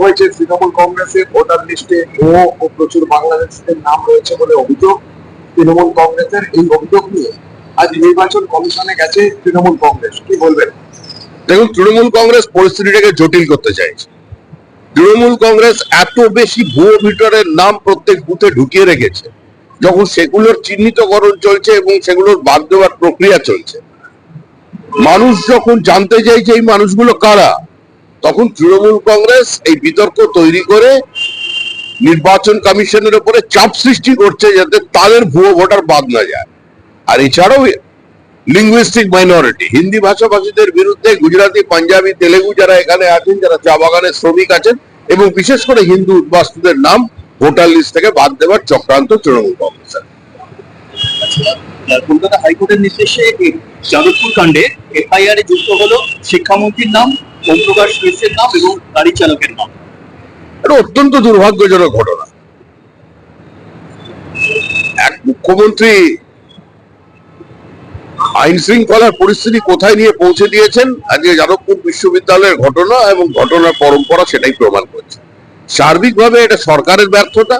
হয়েছে তৃণমূল কংগ্রেসের ভোটার লিস্টে ও ও প্রচুর বাংলাদেশিদের নাম রয়েছে বলে অভিযোগ। তৃণমূল কংগ্রেসের এই অভিযোগ নিয়ে আজ নির্বাচন কমিশনে গেছে তৃণমূল কংগ্রেস। কি বলবেন? দেখুন, তৃণমূল কংগ্রেস পরিস্থিতিটাকে জটিল করতে চাইছে। তৃণমূল কংগ্রেস এত বেশি ভুয়ো ভিতরের নাম প্রত্যেক বুথে ঢুকিয়ে রেখেছে। যখন সেগুলোর চিহ্নিতকরণ চলছে এবং সেগুলোর বাদ দেওয়ার প্রক্রিয়া চলছে। মানুষ যখন জানতে চাইছে এই মানুষগুলো কারা তখন তৃণমূল কংগ্রেস এই বিতর্ক তৈরি করে নির্বাচন কমিশনের উপরে চাপ সৃষ্টি করছে যাতে তাদের ভুয়ো ভোটার বাদ না যায়। আর এছাড়াও লিঙ্গুইস্টিক মাইনরিটি হিন্দি ভাষাভাষীদের বিরুদ্ধে গুজরাটি, পাঞ্জাবি, তেলেগু যারা এখানে আছেন, যারা চা বাগানের শ্রমিক আছেন এবং বিশেষ করে হিন্দু উদ্বাস্তুদের নাম ভোটার লিস্ট থেকে বাদ দেওয়ার চক্রান্ত তৃণমূল কংগ্রেসের। কলকাতা হাইকোর্টের নির্দেশে যাদবপুর কাণ্ডে এফআইআর এ যুক্ত হলো শিক্ষামন্ত্রীর নাম অত্যন্ত দুর্ভাগ্যজনক ঘটনা। এক মুখ্যমন্ত্রী আইন শৃঙ্খলার পরিস্থিতি কোথায় নিয়ে পৌঁছে দিয়েছেন, আজকে যাদবপুর বিশ্ববিদ্যালয়ের ঘটনা এবং ঘটনার পরম্পরা সেটাই প্রমাণ করছে। সার্বিকভাবে এটা সরকারের ব্যর্থতা,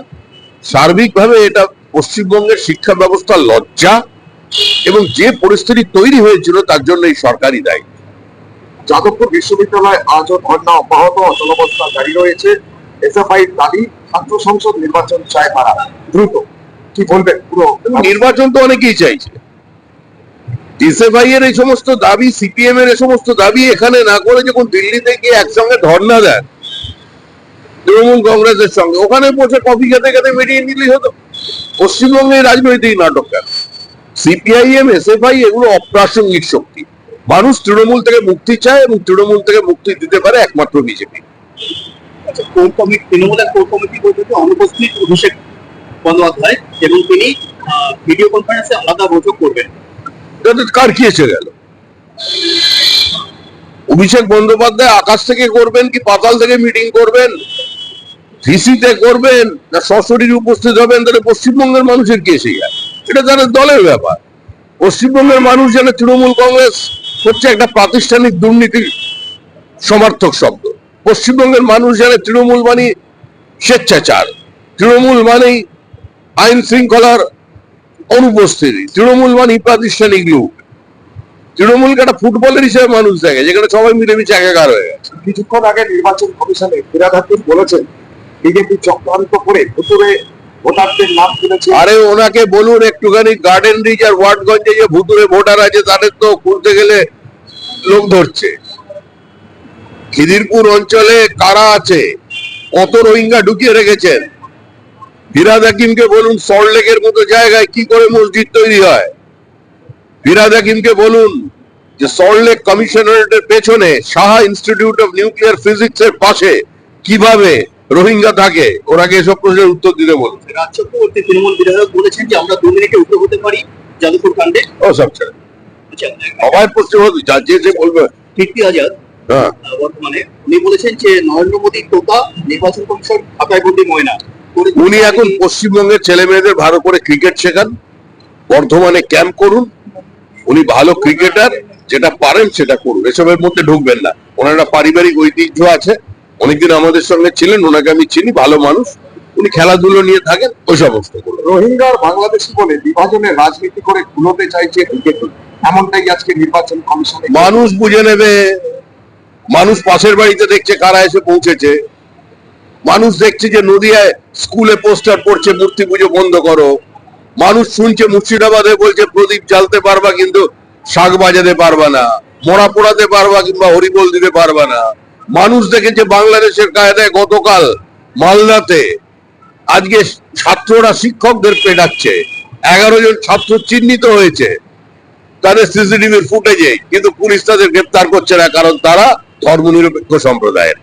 সার্বিকভাবে এটা পশ্চিমবঙ্গের শিক্ষা ব্যবস্থার লজ্জা, এবং যে পরিস্থিতি তৈরি হয়েছিল তার জন্য এই সরকারই দায়ী। যাদবপুর বিশ্ববিদ্যালয় আজও ধর্ণা অব্যাহত অচলাবস্থা জারি রয়েছে। এসএফআই দাবি, ছাত্র সংসদ নির্বাচন চায় তারা। দ্রুত। কি বলবেন? পুরো নির্বাচন তো অনেকেই চাইছে। এসএফআই এর এই সমস্ত দাবি, সিপিএম এর এই সমস্ত দাবি এখানে না করে যখন দিল্লিতে গিয়ে একসঙ্গে ধর্ণা দেন তৃণমূল কংগ্রেসের সঙ্গে, ওখানে বসে কফি খেতে খেতে মিটিয়ে নিলেই হতো। পশ্চিমবঙ্গে এই রাজনৈতিক নাটক কেন? সিপিআইএম, এসএফআই এগুলো অপ্রাসঙ্গিক শক্তি। মানুষ তৃণমূল থেকে মুক্তি চায় এবং তৃণমূল থেকে মুক্তি দিতে পারে একমাত্র বিজেপি। আচ্ছা কোর কমিটি তৃণমূলের কোর কমিটি বৈঠকে অনুপস্থিত অভিষেক বন্দ্যোপাধ্যায় এবং তিনি ভিডিও কনফারেন্সে আলাদা বৈঠক করবেন। কার কি এসে গেল? অভিষেক বন্দ্যোপাধ্যায় আকাশ থেকে করবেন কি পাতাল থেকে মিটিং করবেন? ভিসিতে করবেন? না সশরীর উপস্থিত হবেন? তাহলে পশ্চিমবঙ্গের মানুষের কি এসে যায় এটা তাদের দলের ব্যাপার। পশ্চিমবঙ্গের মানুষ যেন তৃণমূল কংগ্রেস হচ্ছে একটা প্রাতিষ্ঠানিক দুর্নীতির সমর্থক শব্দ। পশ্চিমবঙ্গের মানুষ জানে তৃণমূল মানে স্বেচ্ছাচার, তৃণমূল মানেই আইন শৃঙ্খলার অনুপস্থিতি, তৃণমূল মানে প্রাতিষ্ঠানিক লোক তৃণমূলকে একটা ফুটবলের হিসেবে মানুষ দেখে, যেখানে সবাই মিলেমিশে একাকার হয়ে গেছে। কিছুক্ষণ আগে নির্বাচন কমিশনে ফিরাদ বলেছেন, বিজেপি চক্রান্ত করে ভুতুরে ভোটারদের নাম তুলেছে। আরে, ওনাকে বলুন একটুখানি গার্ডেন রিচ আর ওয়ার্ডগঞ্জে যে ভুতুরে ভোটার আছে, তাদের তো খুলতে গেলে লোক ধরছে। খিদিরপুর অঞ্চলে কারা আছে? কত রোহিঙ্গা ঢুকিয়ে রেখেছেন? ফিরাদ হাকিমকে বলুন সল্টলেকের মতো জায়গায় কি করে মসজিদ তৈরি হয়? ফিরাদ হাকিমকে বলুন যে সল্টলেক কমিশনারেটের পেছনে Saha institute of nuclear physics এর পাশে কীভাবে রোহিঙ্গা থাকে ওনাকে এসব প্রশ্নের উত্তর দিতে বলুন। রাজ চক্রবর্তী তৃণমূল বিধায়ক বলেছেন যে আমরা দু মিনিটে উত্তর হতে পারি যাদবপুর কাণ্ডে। ও সব ছেড়ে। আচ্ছা সবাই পড়তে হবে যা যে বলবে। কীর্তি আজাদ হ্যাঁ। বর্তমানে উনি বলেছেন যে নরেন্দ্র মোদী টোকা নির্বাচন কমিশন ঢাকায় বন্দি ময়না উনি এখন পশ্চিমবঙ্গের ছেলে মেয়েদের ভালো করে ক্রিকেট শেখান বর্ধমানে ক্যাম্প করুন উনি ভালো ক্রিকেটার যেটা পারেন সেটা করুন এসবের মধ্যে ঢুকবেন না। ওনার একটা পারিবারিক ঐতিহ্য আছে। অনেকদিন আমাদের সঙ্গে ছিলেন ওনাকে আমি চিনি ভালো মানুষ। উনি খেলাধুলো নিয়ে থাকেন ওই সমস্ত করুন রোহিঙ্গা আর বাংলাদেশি বলে বিভাজনের রাজনীতি করে গুলোতে চাইছে বিজেপি এমনটাই আজকে নির্বাচন কমিশনে। মানুষ বুঝে নেবে মানুষ পাশের বাড়িতে দেখছে কারা এসে পৌঁছেছে। মানুষ দেখছে যে নদিয়ায় স্কুলে পোস্টার পড়ছে মূর্তি পুজো বন্ধ করো। মানুষ শুনছে মুর্শিদাবাদে বলছে প্রদীপ জ্বালতে পারবা কিন্তু শাক বাজাতে পারবা না মরা পোড়াতে পারবা কিংবা হরিবোল দিতে পারবা না। মানুষ দেখেছে বাংলাদেশের কায়দায় গতকাল মালদাতে আজকে ছাত্ররা শিক্ষকদের পেটাচ্ছে এগারো জন ছাত্র চিহ্নিত হয়েছে। তাদের সিসিটিভির ফুটেজে, কিন্তু পুলিশ তাদের গ্রেপ্তার করছে না, কারণ তারা ধর্মনিরপেক্ষ সম্প্রদায়ের।